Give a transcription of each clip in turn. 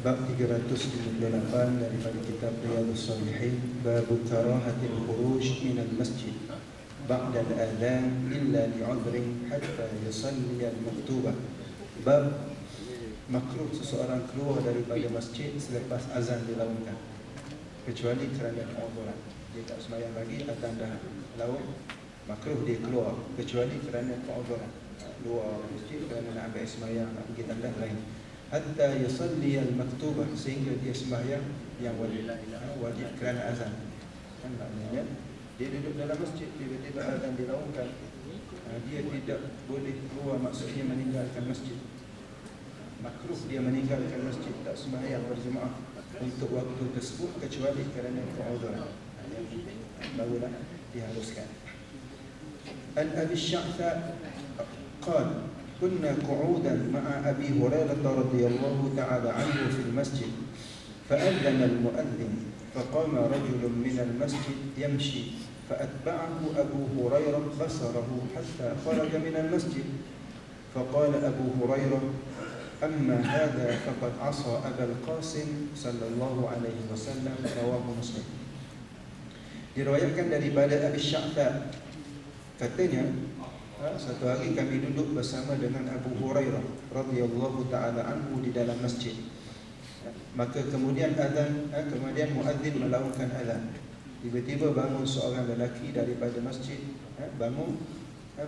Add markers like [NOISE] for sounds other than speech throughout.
Bab 358 daripada kitab Riyadhus Salihin Bab karahatil khuruj min al-masjid. Ba'da al-adhan illa li'udhrin hatta yusalli al-maktubah. Bab makruh seseorang keluar daripada masjid selepas azan dilakukan kecuali kerana keumuran dia tak sembahyang lagi azan dah laut makruh dia keluar. Kecuali kerana keumuran keluar masjid kerana nak ambil sembahyang nak pergi tandas lain hatta yusalli al-maktubah sehingga dia sembahyang yang wajib. Ha, wajib kerana azan. Kan maknanya dia duduk dalam masjid tiba-tiba azan dilaungkan. Ha, dia tidak boleh keluar maksudnya meninggalkan masjid. Makruh dia meninggalkan masjid tak sembahyang berjemaah untuk waktu tersebut kecuali kerana keudhuran ha, barulah diharuskan. An Abi Sya'tha qala كنا قعودا مع أبي هريرة رضي الله تعالى عنه في المسجد فأذن المؤذن فقام رجل من المسجد يمشي فأتبعه أبو هريرة بصره حتى خرج من المسجد. فقال أبو هريرة أما هذا فقد عصى أبا القاسم صلى الله عليه وسلم رواه مسلم. Diriwayatkan daripada Abi Sya'tha katanya Satu hari kami duduk bersama dengan Abu Hurairah radhiyallahu taala anhu di dalam masjid. Maka kemudian azan, ha, kemudian muadzin melakukan azan. Tiba-tiba bangun seorang lelaki daripada masjid, bangun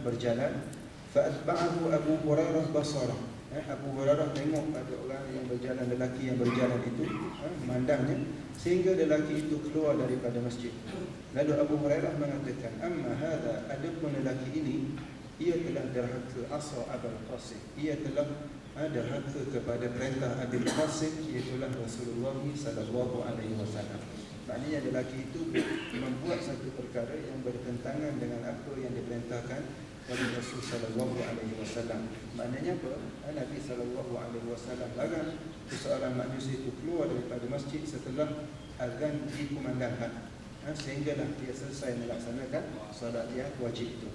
berjalan. Fa'atba'ahu Abu Hurairah basarah. Abu Hurairah tengok ada orang yang berjalan lelaki yang berjalan itu, memandangnya sehingga lelaki itu keluar daripada masjid. Lalu Abu Hurairah mengatakan, "Amma hadha adapun lelaki ini ia telah derhaka asa Abul Qasim. Ia telah derhaka kepada perintah Abul Qasim iaitu Rasulullah sallallahu alaihi wasallam. Maknanya lelaki itu membuat satu perkara yang bertentangan dengan apa yang diperintahkan oleh Rasul sallallahu alaihi wasallam. Maknanya apa? Nabi sallallahu alaihi wasallam larang seseorang manusia itu keluar daripada masjid setelah azan dikumandangkan. Sehinggalah dia selesai melaksanakan solat yang wajib itu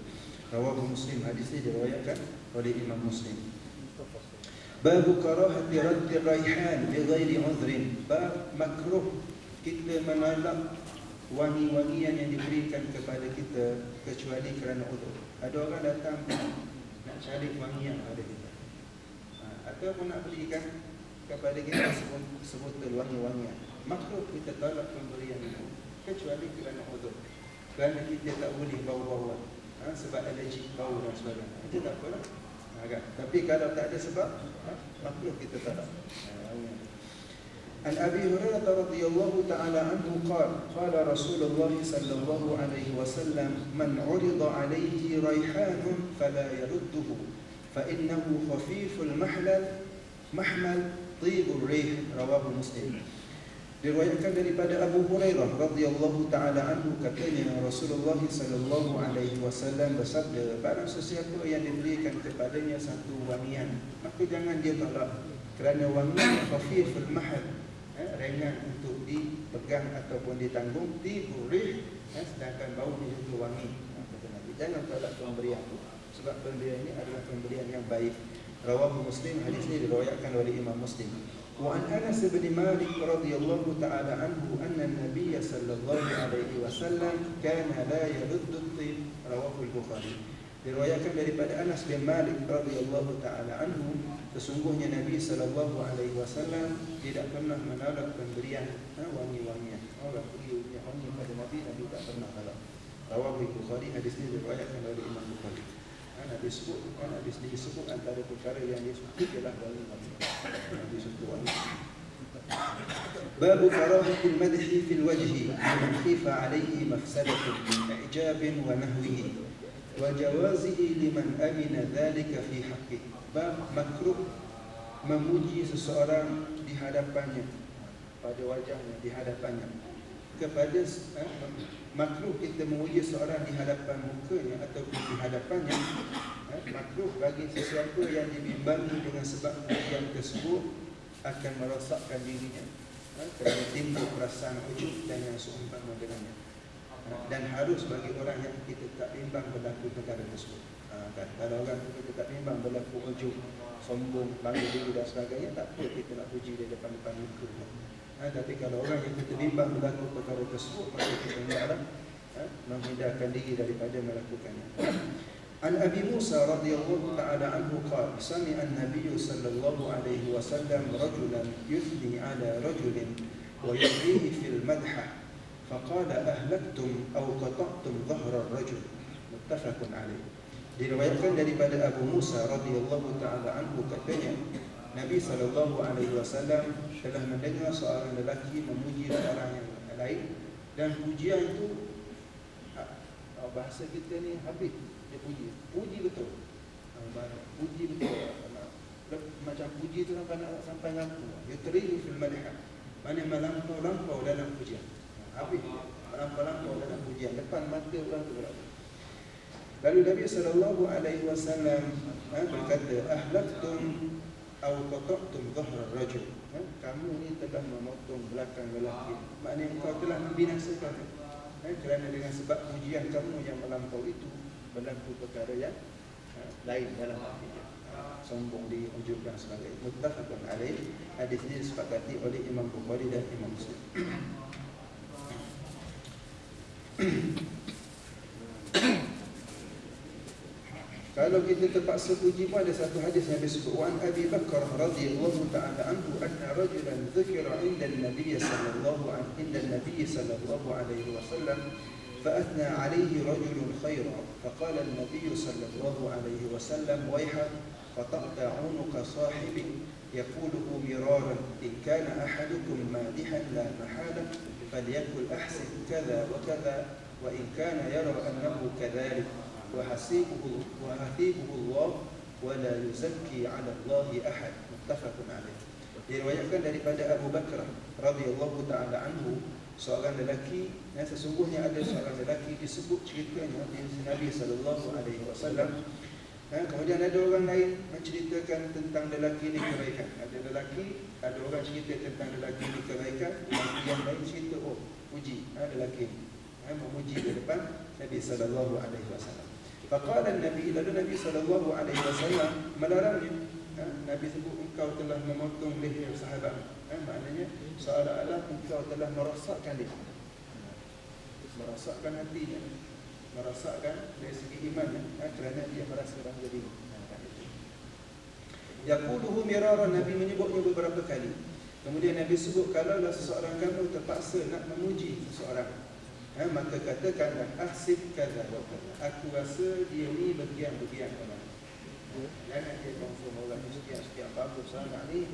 Rawahu Muslim hadis ini diriwayatkan oleh Imam Muslim. Bab karahati radd raihan bi ghairi udhrin. Bab makruh kita menolak wangi-wangian yang diberikan kepada kita kecuali kerana udhur. Ada orang datang nak cari wangian pada kita. Ha, ataupun nak belikan kepada kita sebutan wangi-wangian. Makruh kita tolak pemberian itu kecuali kerana udhur. Kerana kita tak boleh bawa-bawa ha, sebab allergi bau dan sebagainya. Itu tak apalah. Ha. Tapi kalau tak ada sebab, ha, makruh kita tak ada. Ha, ya. An Abi Hurairah radhiyallahu taala anhu qala qala Rasulullah sallallahu alaihi wasallam man urida alaihi raihanun fala yarudduhu fa innahu khafiful mahlal mahmal tibur rih rawahu Muslim. Diriwayatkan daripada Abu Hurairah radhiyallahu taala anhu katanya Rasulullah sallallahu alaihi wasallam bersabda barang sesiapa yang diberikan kepadanya satu wangian maka jangan dia tolak. Kerana wangian khafiful mahal eh, ringan untuk dipegang ataupun ditanggung tiburih eh, sedangkan baunya juga wangi. Jangan tolak pemberian itu sebab pemberian ini adalah pemberian yang baik. Rawahu muslim hadis ini diriwayatkan oleh Imam Muslim وعن انس بن مالك رضي الله تعالى عنه ان النبي صلى الله عليه وسلم كان لا يرد الطيب رواه البخاري diriwayatkan daripada Anas bin Malik radhiyallahu taala anhu sesungguhnya Nabi sallallahu alaihi wasallam tidak pernah menolak pemberian wangi-wangian orang pergi wangi pada Nabi Nabi tak pernah tolak rawahu Bukhari hadis ini diriwayatkan oleh Imam Bukhari ha, Nabi sebut ha, Nabi sendiri sebut antara perkara yang dia suka ialah wangi-wangi Nabi suka wangi باب كراهة المدح في الوجه لمن خيف عليه مفسدة من إعجاب ونهوه وجوازه لمن أمن ذلك في حقه باب مكروه memuji seseorang di hadapannya pada wajahnya di hadapannya kepada eh, makruh kita memuji seseorang di hadapan mukanya ataupun di hadapannya eh, makruh bagi sesiapa yang dibimbangi dengan sebab yang tersebut akan merosakkan dirinya eh, kerana timbul perasaan ujub dan yang seumpama dengannya dan harus bagi orang yang kita tak bimbang berlaku perkara tersebut. Ha, kan? Kalau orang kita tak bimbang berlaku ujub, sombong, bangga diri dan sebagainya, tak apa kita nak puji dia depan-depan muka Ha, tapi kalau orang yang kita bimbang berlaku perkara tersebut, maka kita hendaklah ha, menghindarkan diri daripada melakukannya. An Abi Musa radhiyallahu ta'ala anhu qala sami'a an-nabiy sallallahu alaihi wasallam rajulan yuthni ala rajulin wa yudhihi fil madha فقال أهلكتم أو قطعتم ظهر الرجل متفق عليه diriwayatkan daripada Abu Musa radhiyallahu taala anhu katanya Nabi sallallahu alaihi wasallam telah mendengar seorang lelaki memuji seorang yang lain dan pujian itu ah, bahasa kita ni habis. Dia puji. Puji betul. Ah, puji betul. Macam puji tu sampai nak sampai ngaku. Yutrihu fil madhah mana melampau lampau dalam pujian. Habis. Melampau-lampau dalam pujian. Depan mata orang tu berapa? Lalu Nabi sallallahu alaihi wasallam berkata ahlaktum aw qata'tum dhahra rajul. Ha, kamu ni telah memotong belakang lelaki. Maknanya engkau telah membinasakan. Ha, kerana dengan sebab pujian kamu yang melampau itu berlaku perkara yang ha, lain dalam hati dia. Ha, sombong di ujub dan sebagainya. Muttafaqun alaih. Hadis ini disepakati oleh Imam Bukhari dan Imam Muslim [CLEARS THROAT] Kalau kita terpaksa puji pun ada satu hadis yang disebut Wan Abi Bakar radhiyallahu ta'ala anhu anna rajulan dhukira inda an-nabiy sallallahu alaihi inda an-nabiy sallallahu alaihi wasallam فأثنى عليه رجل خيرا فقال النبي صلى الله عليه وسلم ويحك قطعت عنق صاحبك يقوله مرارا إن كان أحدكم مادحا لا محالة فليقل أحسن كذا وكذا وإن كان يرى أنه كذلك وحسيبه وحسيبه الله ولا يزكي على الله أحد متفق عليه diriwayatkan daripada Abu Bakar radhiyallahu taala anhu seorang lelaki yang sesungguhnya ada seorang lelaki disebut ceritanya di Nabi sallallahu alaihi wasallam Ha, kemudian ada orang lain menceritakan tentang lelaki ini kebaikan. Ada lelaki, ada orang cerita tentang lelaki ini kebaikan. Yang lain cerita, oh, puji ha, lelaki ini. Ha, memuji di depan Nabi sallallahu alaihi wasallam. Faqala Nabi lalu Nabi sallallahu alaihi wasallam melarangnya. Ha, Nabi sebut engkau telah memotong leher sahabat. Ha, maknanya seolah-olah engkau telah merosakkan dia. Merosakkan hatinya. Merosakkan dari segi iman ha, kerana dia merasa bangga diri. Yaquluhu miraran Nabi menyebutnya beberapa kali. Kemudian Nabi sebut kalau seseorang kamu terpaksa nak memuji seseorang ha, maka katakanlah ahsib kaza wa kaza aku rasa dia ni bagian-bagian orang jangan dia confirm orang ni sekian-sekian bagus sangat ni.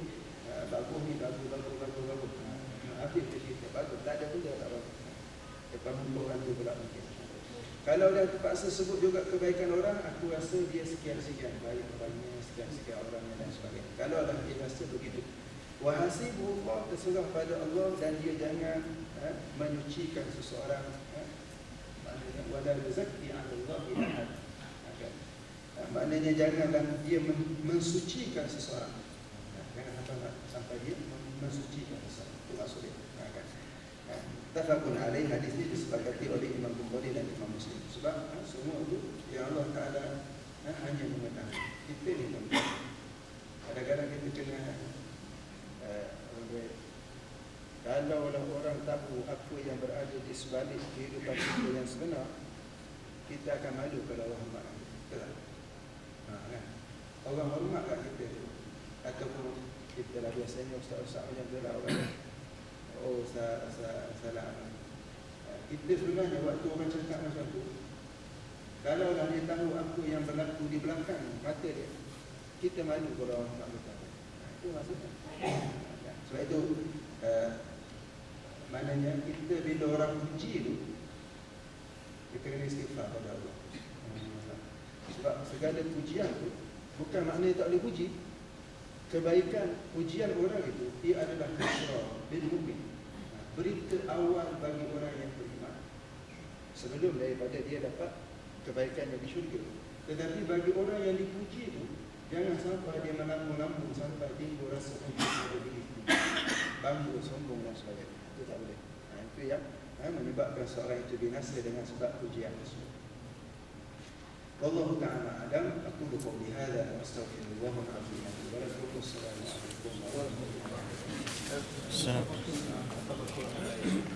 Ha, bagus ni bagus bagus bagus bagus. Ha, habis dia cerita bagus tak ada benda tak bagus. Depan muka orang tu pula mungkin. Kalau dia terpaksa sebut juga kebaikan orang aku rasa dia sekian-sekian baik orangnya sekian-sekian orangnya dan sebagainya. Kalau ada dia rasa begitu. Wahasibu Allah terserah pada Allah dan dia jangan ha, menyucikan seseorang ha, maknanya wala yuzakki 'ala Allah ahad ha, maknanya janganlah dia mensucikan seseorang. Ha, jangan sampai sampai dia mensucikan seseorang. Itu maksudnya kan? ha, tafakun alaih hadis ini disepakati oleh Imam Bukhari dan Imam Muslim. Sebab ha, semua itu yang Allah Ta'ala ha, hanya mengetahui. Kita ni kadang-kadang kita kena kalau orang tahu apa yang berada di sebalik kehidupan kita yang sebenar, kita akan malu kalau Allah hormat kita. Ha, kan? Orang hormat kat kita ataupun kita lah biasanya ustaz-ustaz macam tu lah orang oh ustaz, salah kita sebenarnya waktu orang cakap macam tu kalau lah dia tahu apa yang berlaku di belakang mata dia kita malu kalau orang tak berkata. Itu maksudnya. Sebab itu uh, Maknanya kita bila orang puji tu Kita kena istighfar pada Allah. Sebab segala pujian tu Bukan maknanya tak boleh puji. Kebaikan pujian orang itu Ia adalah kisra bin mu'min. Berita awal bagi orang yang beriman. Sebelum daripada dia dapat Kebaikan di syurga. Tetapi bagi orang yang dipuji itu Jangan sampai dia melambung-lambung Sampai timbul rasa Bangga, sombong dan sebagainya itu tak boleh. Ha, itu yang ha, menyebabkan seorang itu binasa dengan sebab pujian tersebut. Wallahu ta'ala alam aku lupa bihada astaghfirullah al-azim wa lakum assalamu alaikum warahmatullahi wabarakatuh.